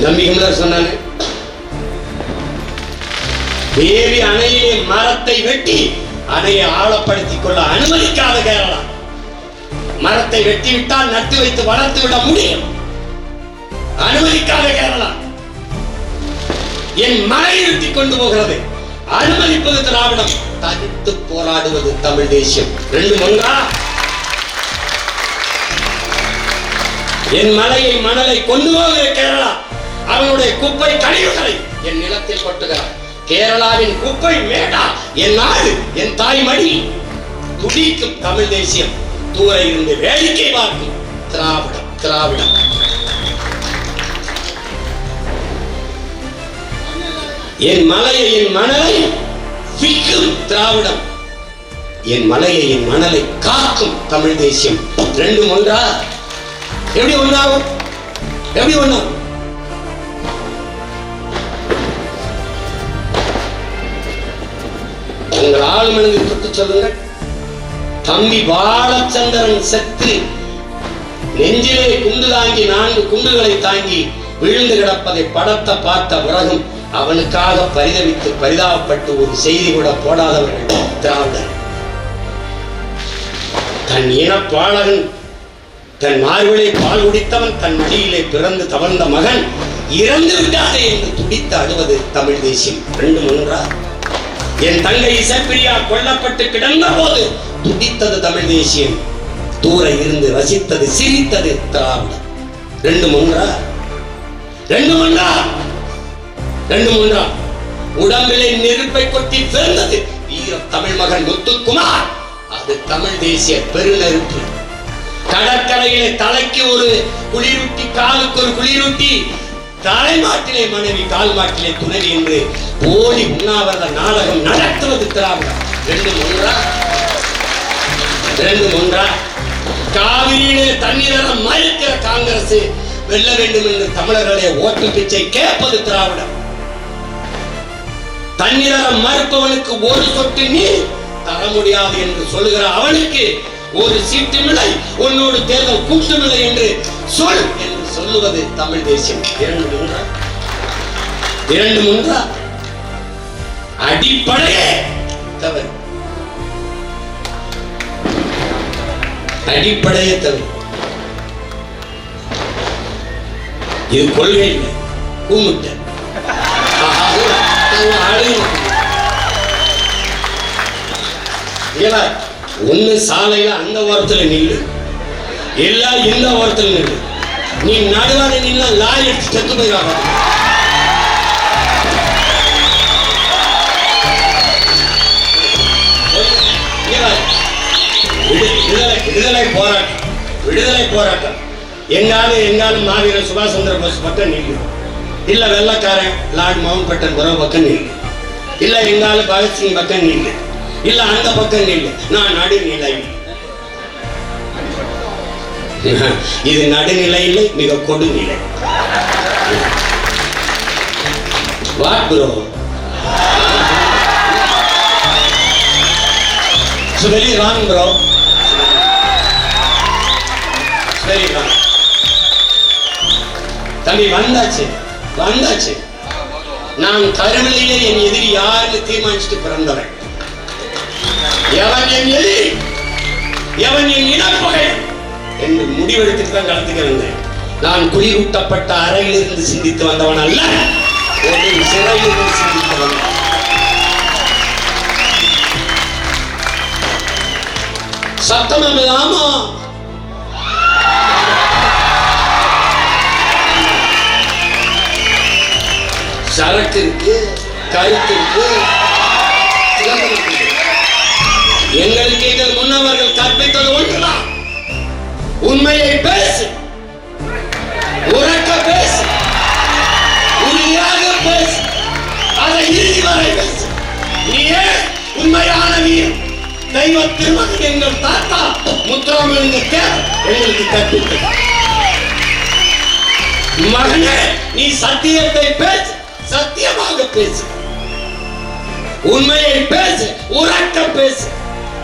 என் தம்பி சொன்னாங்க. தேவி அணையிலே மரத்தை வெட்டி அணையை ஆழப்படுத்திக் கொள்ள அனுமதிக்காத கேரளா. மரத்தை வெட்டி விட்டால் நட்டு வைத்து வளர்த்து விட முடியும். அனுமதிக்காத கேரளா. என் மழை நிறுத்தி கொண்டு போகிறது. அனுமதிப்பது திராவிடம். தடுத்து போராடுவது தமிழ் தேசியம். ரெண்டு மங்கா என் மலையை மணலை கொண்டு போகிற கேரளா. அவனுடைய குப்பை கழிவுகளை என் நிலத்தில் கொட்டுகிறார். கேரளாவின் குப்பை மேடா என் நாடு என் தாய்மடி. துடிக்கும் தமிழ் தேசியம் தூர இருந்து வேடிக்கை பார்க்கும் திராவிடம் திராவிடம். என் மலையை என் மணலை விற்கும் திராவிடம். என் மலையை என் மணலை காக்கும் தமிழ் தேசியம். ரெண்டும் ஒன்றா? எப்படி ஒன்றாகும்? எப்படி ஒன்றாகும் எங்கள் ஆள் தொட்டு சொல்லுங்கள். தம்பி பாலச்சந்திரன் செத்து நெஞ்சிலே குண்டு தாங்கி நான்கு குண்டுகளை தாங்கி விழுந்து கிடப்பதை படத்தை பார்த்த பிறகும் அவனுக்காக பரிதவித்து பரிதாபப்பட்டு ஒரு செய்தி கூட போடாதவர்கள் திராவிடர். தன் இனப்பாளகன் தன் மார்பிலே பால் குடித்தவன் தன் மடியிலே பிறந்து தவழ்ந்த மகன் இறந்து விட்டாதே என்று துடித்து அழுவது தமிழ் தேசியம். ரெண்டு மூன்றா என் தங்கை இசைப்பிரியா கொல்லப்பட்டு கிடந்த போது துடித்தது தமிழ் தேசியம். தூர இருந்து ரசித்தது சிரித்தது திராவிடம். ரெண்டு மூன்றா? ரெண்டு மூன்றா? ரெண்டு மூன்றா? உடம்பிலே நெருப்பை கொட்டி பிறந்தது வீர தமிழ் மகன் முத்துக்குமார். அது தமிழ் தேசிய பெருநெருப்பு. கடற்கரையிலே தலைக்கு ஒரு குளிரூட்டி காலுக்கு ஒரு குளிரூட்டி தலைமாட்டிலே மனைவி கால்மாட்டிலே துணவி என்று ஓடி உண்ணாவிரத நாடகம் நடத்துவது திராவிடம். ரெண்டு ஒன்றா? ரெண்டு ஒன்றா? காவிரியிலே தண்ணீர மறுக்கிற காங்கிரஸ் வெல்ல வேண்டும் என்று தமிழர்களுடைய ஓட்டு பிச்சை கேட்பது திராவிடம். தண்ணீர மறுப்பவனுக்கு ஒரு சொட்டு நீர் தர முடியாது என்று சொல்லுகிற அவனுக்கு ஒரு சீட்டுமில்லை உன்னோடு தேர்தல் கூட்டமில்லை என்று சொல் என்று சொல்லுவது தமிழ் தேசியம். இரண்டு மூன்றா? இரண்டு மூன்றா? அடிப்படையே தவறு. அடிப்படையே தவறு. இது கொள்கை இல்லை. கூமுட்ட ஒண்ணு சாலையில அந்த ஓரத்துல நில்லு. எல்லாம் இந்த ஓரத்துல நில்லு. நீ நடுவார நில்ல லாரி அடிச்சு செத்து போயிடுவாங்க. விடுதலை விடுதலை போராட்டம் விடுதலை போராட்டம். எங்காலும் எங்காலும் மாவீரர் சுபாஷ் சந்திர போஸ் பக்கம் நில்லு இல்ல வெள்ளக்காரன் லார்ட் மவுண்ட் பட்டன் புற பக்கம் நில்லு இல்ல எங்காலும் பகத்சிங் பக்கம் நில்லு இல்ல அந்த பக்கம் நில்லு நான் நடு நடுநிலை. இது நடுநிலை இல்லை மிக கொடுநிலை. What bro It's very wrong, bro. It's very தம்பி வந்தாச்சு. வந்தாச்சு. நான் கருவிலையிலே என் எதிரி யாருன்னு தீர்மானிச்சுட்டு பிறந்தவன். எவன் என் எதிரி? எவன் என் இனப்பகை என்று முடிவெடுத்துட்டு தான் களத்துக்கு நான் குளிரூட்டப்பட்ட அறையிலிருந்து சிந்தித்து வந்தவன் அல்ல ஒரு சிறையிலிருந்து சிந்தித்து வந்தவன் சத்தம் இல்லாமா சரக்கு இருக்கு கருத்து இருக்கு. உண்மையான வீரன் தெய்வ திருமதி எங்கள் தாத்தா முத்துராமலிங்க தேவர் எங்களுக்கு கற்பித்தது மகனே நீ சத்தியத்தை பேசு சத்தியமாக பேசு. உண்மையை பேசு உறக்க பேசு.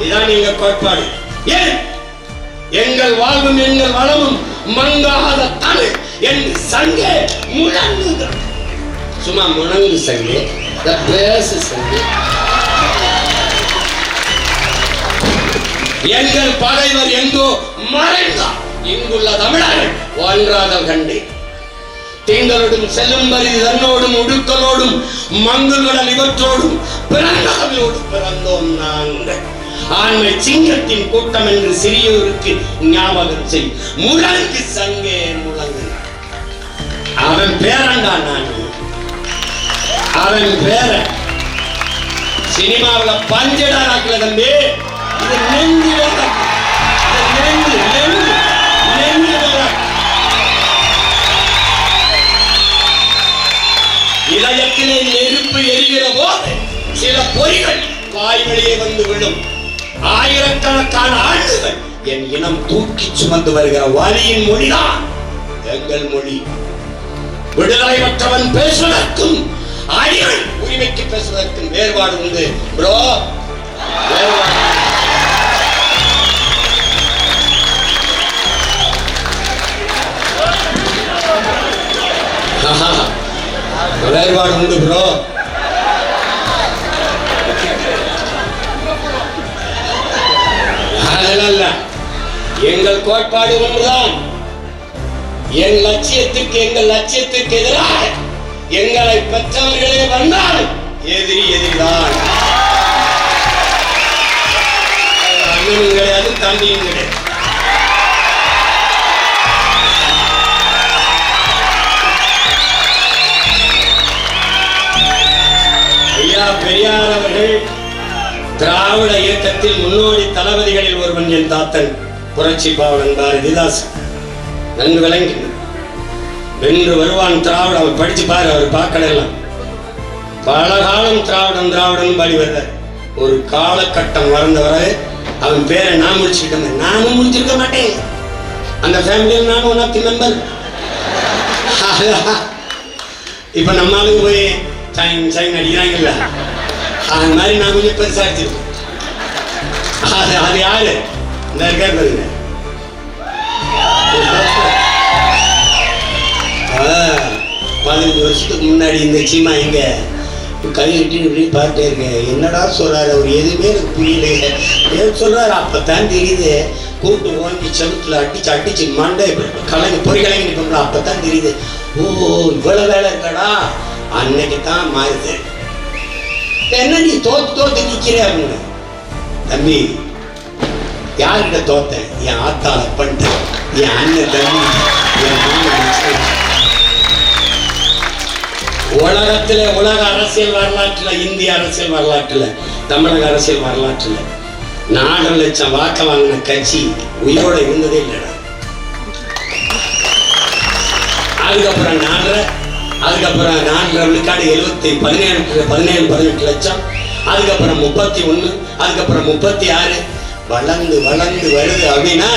இதான் எங்க கோட்பாடு. ஏன்? எங்கள் வாழ்வும் எங்கள் வளமும் மங்காத தமிழ் என்று சங்கே முழங்குகிறான் சும்மா முழங்கு சங்கே பேசு சங்கே. எங்கள் பகைவர் எங்கோ மறைந்தார். இங்குள்ள தமிழர்கள் ஒன்றாக கண்டேன் தீங்களோடும் செல்லும் தன்னோடும் உடுக்களோடும் மங்குள்கடல் இவற்றோடும் பிறந்தாவிலோடு பிறந்தோம் நாங்கள். ஆண்மை சிங்கத்தின் கூட்டம் என்று சிறியோருக்கு ஞாபகம் செய். முழங்கு சங்கே முழங்கு. அவன் பேரண்டா நான். அவன் பேரன். சினிமாவுல பஞ்சடாராக்கல தம்பி. இது இதயத்திலே நெருப்பு எரிகிற போது சில பொறிகள் வாய் வந்து விடும் ஆயிரக்கணக்கான ஆண்டுகள் என் இனம் தூக்கி சுமந்து வருகிற வரியின் மொழிதான் எங்கள் மொழி. விடுதலை பேசுவதற்கும் அடிமை உரிமைக்கு பேசுவதற்கும் வேறுபாடு உண்டு. ப்ரோ வேறுபாடு. வேறுபாடு உண்டு ப்ரோ அதெல்லாம் எங்கள் கோட்பாடு ஒன்றுதான். என் லட்சியத்துக்கு எங்கள் லட்சியத்துக்கு எதிராக எங்களை பெற்றவர்களே வந்தால் எதிரி எதிரிதான். அண்ணனும் கிடையாது தம்பியும் கிடையாது திராவிட இயக்கத்தில் முன்னோடி தளபதிகளில் ஒருவன் என் தாத்தன். புரட்சி பாவலன் பாரதிதாஸ் நன்கு விளங்கி. வென்று வருவான் திராவிடம் அவர் படிச்சு பாரு அவர் பார்க்கலாம் பல காலம் திராவிடம் திராவிடம் பாடி வர்ற ஒரு காலகட்டம் வளர்ந்தவரை அவன் பேரை நான் முடிச்சுக்கிட்டேன். நானும் முடிச்சிருக்க மாட்டேன். அந்த ஃபேமிலியில் நானும் ஒன் ஆஃப் தி மெம்பர் இப்போ நம்ம ஆளுங்க போய் சைன் சைன் அடிக்கிறாங்கல்ல. அது மாதிரி நான் கொஞ்சம் பெருசா அடிச்சிருக்கேன் அது அது யாரு? இந்த இருக்காரு பாருங்க பதினஞ்சு வருஷத்துக்கு முன்னாடி இந்த சீமா இங்க கை கட்டி இப்படி பார்த்துட்டே இருக்கேன் என்னடா சொல்றாரு? அவர் எதுவுமே எனக்கு புரியல ஏன் சொல்றாரு? அப்பதான் தெரியுது. கூட்டு வாங்கி செவுத்துல அடிச்சு அடிச்சு மண்டை கலங்கி பொறி கலங்கி நிற்போம்ல அப்பதான் தெரியுது. ஓ இவ்வளவு வேலை இருக்கடா. அன்னைக்கு தான் மாறுது என்ன நீ தோத்து தோத்து நிக்கிற அப்படின்னு. தம்பி யார்கிட்ட தோத்தேன்? என் ஆத்தா பண்ணிட்டேன். என் அண்ணன் தம்பி என் மாமன் உலகத்தில் உலகத்துல உலக அரசியல் வரலாற்றில் இந்திய அரசியல் வரலாற்றுல தமிழக அரசியல் வரலாற்றுல நாலு லட்சம் வாக்க வாங்கின கட்சி உயிரோட இருந்ததே இல்லைடா. அதுக்கப்புறம் நாலரை அதுக்கப்புறம் நாலரை விழுக்காடு எழுபத்தி பதினேழு பதினேழு பதினெட்டு லட்சம். அதுக்கப்புறம் முப்பத்தி ஒண்ணு அதுக்கப்புறம் முப்பத்தி ஆறு. வளர்ந்து வளர்ந்து வருது அப்படின்னா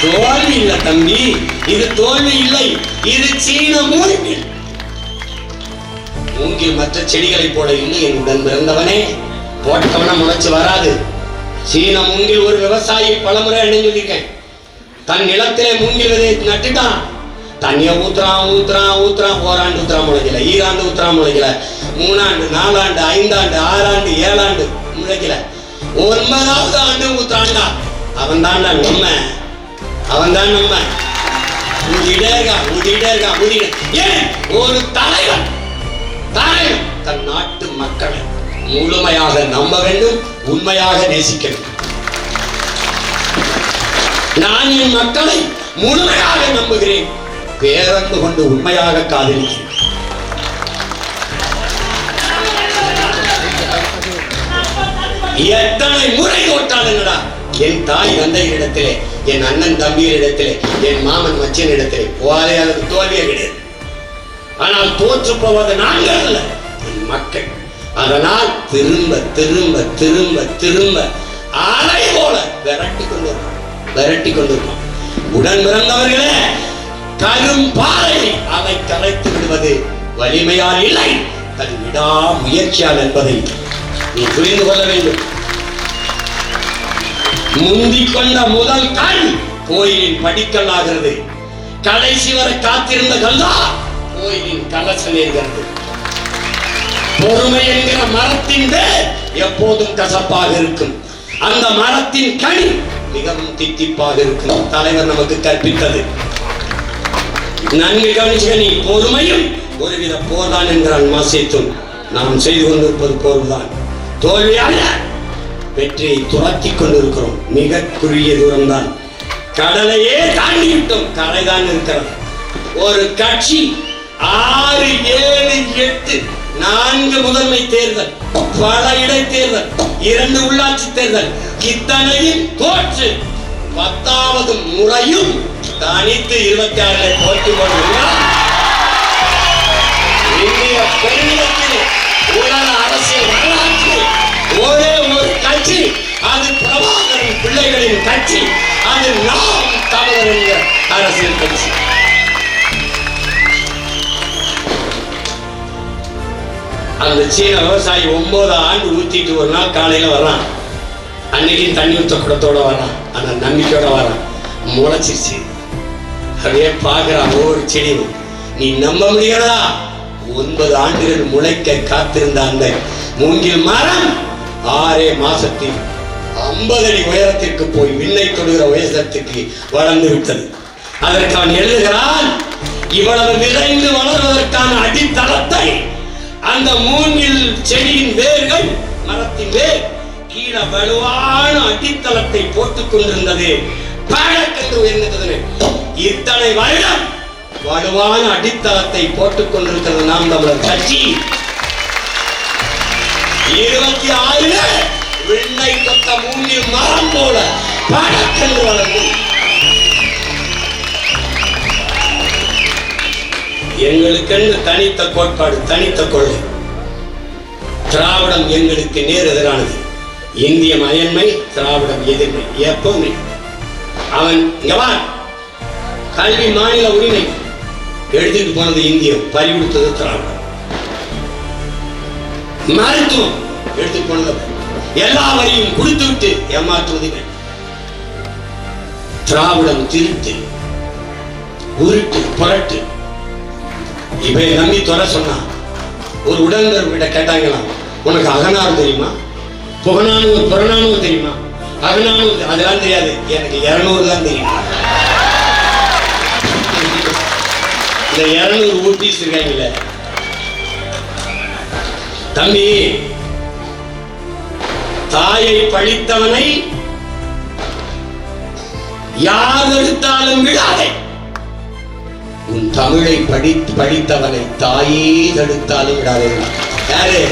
தோல்வி இல்லை தம்பி. இது தோல்வி இல்லை. இது சீன மூங்கில் மூங்கில் மற்ற செடிகளை போல இல்லை என் உடன் பிறந்தவனே. போட்டவன முளைச்சு வராது. சீன மூங்கில் ஒரு விவசாயி பலமுறை அடைஞ்சு சொல்லியிருக்கேன் தன் நிலத்திலே மூங்கில் விதை நட்டுட்டான். தண்ணிய ஊத்துறான் ஊத்துறான் ஊத்துறான். ஓராண்டு ஊத்துறான் முளைக்கல ஈராண்டு ஊத்துறான் முளைக்கல. மூணாண்டு நாலாண்டு ஐந்தாண்டு ஆறாண்டு ஏழாண்டு முளைக்கல ஒன்பதாவது ஆண்டு ஊத்தாண்டா அவன் தான்டா நம்ம. அவன் தான் நம்ம ஊதிட்டே இருக்கான் ஊதிட்டே இருக்கான் ஊதிட்டே ஏன் ஒரு தலைவன். தலைவன். தன் நாட்டு மக்களை முழுமையாக நம்ப வேண்டும் உண்மையாக நேசிக்க வேண்டும். நான் என் மக்களை முழுமையாக நம்புகிறேன். பேரன்பு கொண்டு உண்மையாக காதலிக்கிறேன். எத்தனை முறை தோற்றாளுங்கடா என் தாய் தந்தையரிடத்திலே என் அண்ணன் தம்பியரிடத்திலே என் மாமன் மச்சனிடத்திலே போதே அதற்கு தோல்வியே கிடையாது. ஆனால் தோற்று போவது நாங்கள் அல்ல என் மக்கள். அதனால் திரும்ப திரும்ப திரும்ப திரும்ப அலை போல விரட்டி கொண்டிருக்கோம் விரட்டி கொண்டிருக்கோம். உடன் பிறந்தவர்களே கரும் பாறை அதை கரைத்து விடுவது வலிமையால் இல்லை தன் விடா முயற்சியால் என்பதை நீ புரிந்து கொள்ள வேண்டும். முந்திக் கொண்ட முதல் கண் கோயிலின் படிக்கல்லாகிறது கடைசி வரை காத்திருந்த கல்லா கோயிலின் கலச நேர்கிறது பொறுமை என்கிற மரத்தின் வேர் எப்போதும் கசப்பாக இருக்கும். அந்த மரத்தின் கனி மிகவும் தித்திப்பாக இருக்கும். தலைவர் நமக்கு கற்பித்தது. நன்கு கவனிச்சுக்க நீ பொறுமையும் ஒருவித போர்தான் என்கிறான் மாசேத்தும். நாம் செய்து கொண்டிருப்பது போர்தான். தோல்வி வெற்றியை துரத்தி கொண்டிருக்கிறோம். மிக குறுகிய தூரம்தான். கடலையே தாண்டி விட்டோம் கரைதான் இருக்கிறது. ஒரு கட்சி ஆறு ஏழு எட்டு நான்கு முதன்மை தேர்தல் பல இடைத்தேர்தல் இரண்டு உள்ளாட்சி தேர்தல் இத்தனையும் தோற்று பத்தாவது முறையும் தனித்து இருபத்தி ஆறுல தோற்று போடுகிறார் கட்சி அது நாம் தமிழர் அரசியல் கட்சி. அந்த சீன விவசாயி ஒன்பது ஆண்டு ஊத்திட்டு ஒரு நாள் காலையில வர்றான். அன்னைக்கும் தண்ணி ஊத்த குடத்தோட வரான் அந்த நம்பிக்கையோட வரான் முளைச்சிருச்சு. அப்படியே பார்க்கிறான் ஒவ்வொரு செடியும் நீ நம்ப முடியாதா? ஒன்பது ஆண்டுகள் முளைக்க காத்திருந்த அந்த மூங்கில் மரம் ஆறே மாசத்தில் ஐம்பது அடி உயரத்திற்கு போய் விண்ணை தொடுகிற உயரத்திற்கு வளர்ந்து விட்டது. அதற்கு அவன் எழுதுகிறான் இவ்வளவு விரைந்து வளர்வதற்கான அடித்தளத்தை அந்த மூங்கில் செடியின் வேர்கள் மரத்தின் வேர் கீழே வலுவான அடித்தளத்தை போட்டுக் கொண்டிருந்தது. பழக்கென்று உயர்ந்தது இத்தனை வருடம் வலுவான அடித்தளத்தை போட்டுக் கொண்டிருக்கிறது நாம் தமிழர் கட்சி. இருபத்தி ஆறுல வெண்ணை தொட்ட மூங்கில் மரம் போல பழக்கென்று வளர்ந்து. எங்களுக்கென்று தனித்த கோட்பாடு தனித்த கொள்கை. திராவிடம் எங்களுக்கு நேர் எதிரானது. இந்திய மயன்மை திராவிடம் எதிர்மை எப்பவுமே. அவன் எவான்? கல்வி மாநில உரிமை. எழுதிட்டு போனது இந்தியம் பறிவிடுத்தது திராவிடம். மருத்துவம் எடுத்து போனது எல்லாவரையும் எல்லா விட்டு ஏமாற்றுவது திராவிடம் திருட்டு உருட்டு புரட்டு. இவை நம்பி தொலை சொன்னா ஒரு உடன்பிறப்பு கிட்ட கேட்டாங்களாம் உனக்கு அகனார் தெரியுமா? புகனானூர் புறநானும் தெரியுமா? அகனானூர் அதெல்லாம் தெரியாது எனக்கு இருநூறு தான் தெரியும். இந்த இருநூறு ஊட்டிஸ் இருக்காங்கல்ல. தம்பி தாயை பழித்தவனை யார் தடுத்தாலும் விடாதே. உன் தமிழை படித்து படித்தவனை தாயே தடுத்தாலும் விடாதே. யாரு?